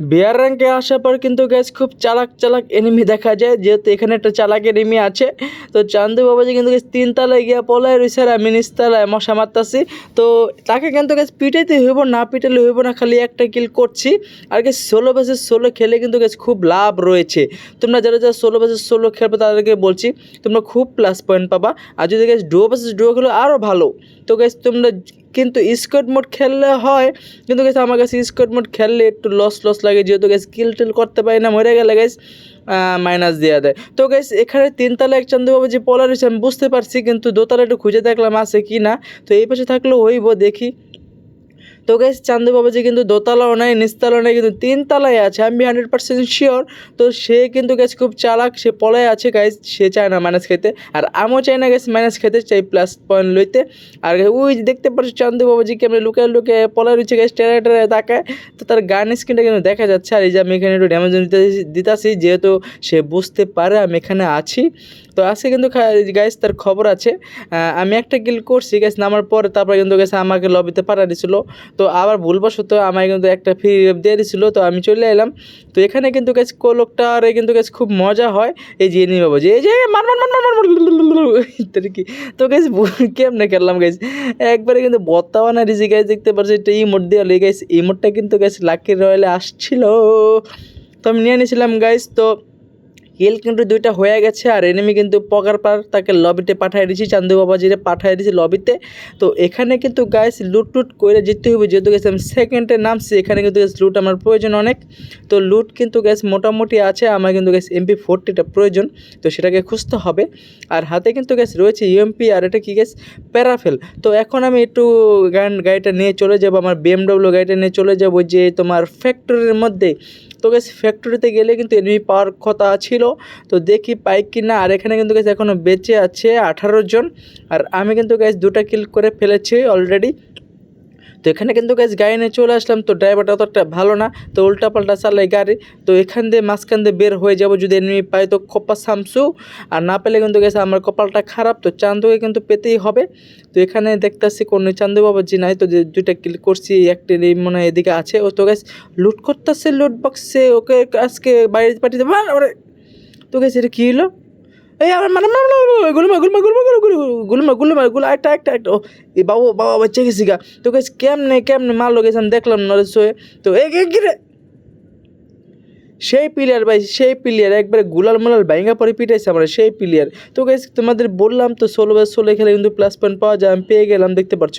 বিয়ার র্যাঙ্কে আসার পর কিন্তু গ্যাস খুব চালাক চালাক এনিমি দেখা যায়। যেহেতু এখানে একটা চালাক এনিমি আছে। তো চান্দু বাবাজি কিন্তু গ্যাস তিনতলায় গিয়া পলায় রয়েছে আর আমি নিচতলায় মশা মারতাছি। তো তাকে কিন্তু গ্যাস পিটাইতে হইব, না পিটালে হইব না, খালি একটা কিল করছি। আর গ্যাস ষোলো বাসের ষোলো খেলে কিন্তু গ্যাস খুব লাভ রয়েছে। তোমরা যারা যারা ষোলো বাসের ষোলো খেলবে তাদেরকে বলছি, তোমরা খুব প্লাস পয়েন্ট পাবা। আর যদি গ্যাস ডুয়ো বাসেস ডুয়ো খেলো আরও ভালো। তো গ্যাস তোমরা কিন্তু স্কোয়াড মোড খেললে হয়, কিন্তু গেছে আমার কাছে স্কোয়াড মোড খেললে একটু লস লস লাগে, যেহেতু গেছে কিল টিল করতে পারি না, মরে গেলে গেছে মাইনাস দেওয়া দেয় তো গেছে এখানে তিনতলা এক চান্দুবাবু যে পলার হয়েছে, আমি বুঝতে পারছি, কিন্তু দোতলা একটু খুঁজে দেখলাম আছে কি না তো এই পাশে থাকলেও হইব, দেখি। তো গেছে চান্দু বাবাজি কিন্তু দোতলাও নাই, নিচতলাও নাই, কিন্তু তিনতলায় আছে, আমি হান্ড্রেড পার্সেন্ট শিওর তো সে কিন্তু গেছে খুব চালাক, সে পলায় আছে গাইজ সে চায় না মাইনাস খেতে। আর আমিও চাই না গেছে মাইনাস খেতে, চাই প্লাস পয়েন্ট লইতে। আর ওই দেখতে পাচ্ছি চান্দু বাবাজি কেমন লুকায় লুকে পলায় রয়েছে গেছে টেরা টেরা তাকায়। তো তার গান স্ক্রিনটা কিন্তু দেখা যাচ্ছে। আর এই যে আমি এখানে একটু ড্যামেজ দিতে দিতাছি, যেহেতু সে বুঝতে পারে আমি এখানে আছি। তো আজকে কিন্তু গাইস তার খবর আছে। আমি একটা কিল করছি গ্যাস নামার পরে তারপরে কিন্তু গেছে আমাকে লবিতে পাঠা দিছিল। তো আবার ভুলবশত আমায় কিন্তু একটা ফ্রি দিয়ে দিছিল তো আমি চলে এলাম তো এখানে কিন্তু গেছে কোলকটারে কিন্তু গেছে খুব মজা হয় এই যে এনিমি বাবু যে এই যে মার মার মার মার মার মার কি তো গেছে কেমনে খেললাম গেছে একবারে কিন্তু বত্তাও না রিজি গাইজ দেখতে পাচ্ছি একটা ইমোট দিয়ে লেগে গেছে ইমোটটা কিন্তু গেছে লাকি রয়্যালে আসছিল তো আমি নিয়ে নিয়েছিলাম গাইস তো হিল কিন্তু দুইটা হয়ে গেছে আর এনিমি কিন্তু পকার পার তাকে লবিতে পাঠিয়ে দিয়েছি, চান্দু বাবাজিরে পাঠিয়ে দিয়েছি লবিতে তো এখানে কিন্তু গাইস লুট টুট করে যেতে হবে যেহেতু গেছে আমি সেকেন্ডে নামছি, এখানে কিন্তু গ্যাস লুট আমার প্রয়োজন অনেক। তো লুট কিন্তু গ্যাস মোটামুটি আছে, আমার কিন্তু গ্যাস এমপি ফোরটিটা প্রয়োজন, তো সেটাকে খুঁজতে হবে। আর হাতে কিন্তু গ্যাস রয়েছে ইউএমপি আর এটা কি গ্যাস প্যারাফেল তো এখন আমি একটু গাড়িটা নিয়ে চলে যাব, আমার বিএমডব্লিউ গাড়িটা নিয়ে চলে যাব, যে তোমার ফ্যাক্টরির মধ্যে তো গেছে ফ্যাক্টরিতে গেলে কিন্তু এনিমি পাওয়ার কথা ছিল। তো দেখি পাই কি না আর এখানে কিন্তু গেছে এখনও বেঁচে আছে আঠারো জন। আর আমি কিন্তু গ্যাস দুটা কিল করে ফেলেছি অলরেডি তো এখানে কিন্তু গ্যাস গাড়ি নিয়ে চলে আসলাম, তো ড্রাইভারটা অতটা ভালো না, তো উল্টা পাল্টা চালাই গাড়ি, তো এখান দিয়ে মাঝখান দিয়ে বের হয়ে যাব যদি এনিমি পাই তো কপা সামসু, আর না পেলে কিন্তু গেছে আমার কপালটা খারাপ, তো চান্দুকে কিন্তু পেতেই হবে। তো এখানে দেখতেছি কোনো চান্দু বাবাজি নাই, তো যে দুইটা ক্লিক করছি একটা মনে হয় এদিকে আছে, ও তো গ্যাস লুট করতেছে লুট বক্সে ওকে আজকে বাইরে পাঠিয়ে দেবো তো গেছে এটা কী হলো? এই আমার মানে গুলমা গুলমা গুলমা গুলমা গুলমা গুলমা গুলো একটা একটা একটা ও বাবু দেখলাম হয়ে তো এ গিরে সেই প্লেয়ার ভাই সেই প্লেয়ার একবারে গুলাল মুলাল বাইঙ্গা পরে পিটাইছে আমার সেই প্লেয়ার তো তোমাদের বললাম তো ষোলো বাই ষোলো খেলে কিন্তু প্লাস পয়েন্ট পাওয়া যায় আমি পেয়ে গেলাম দেখতে পাচ্ছ